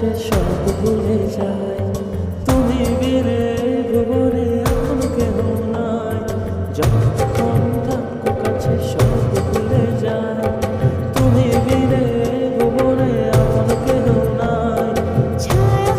সব ভুলে যায়। তুমি বেড়ে ভুবনে এখন কেহ নাই। যখন থাকো কাছে সব ভুলে যায় তুমি বেড়ে ভুবনে আপন কেহ নাই। ছায়া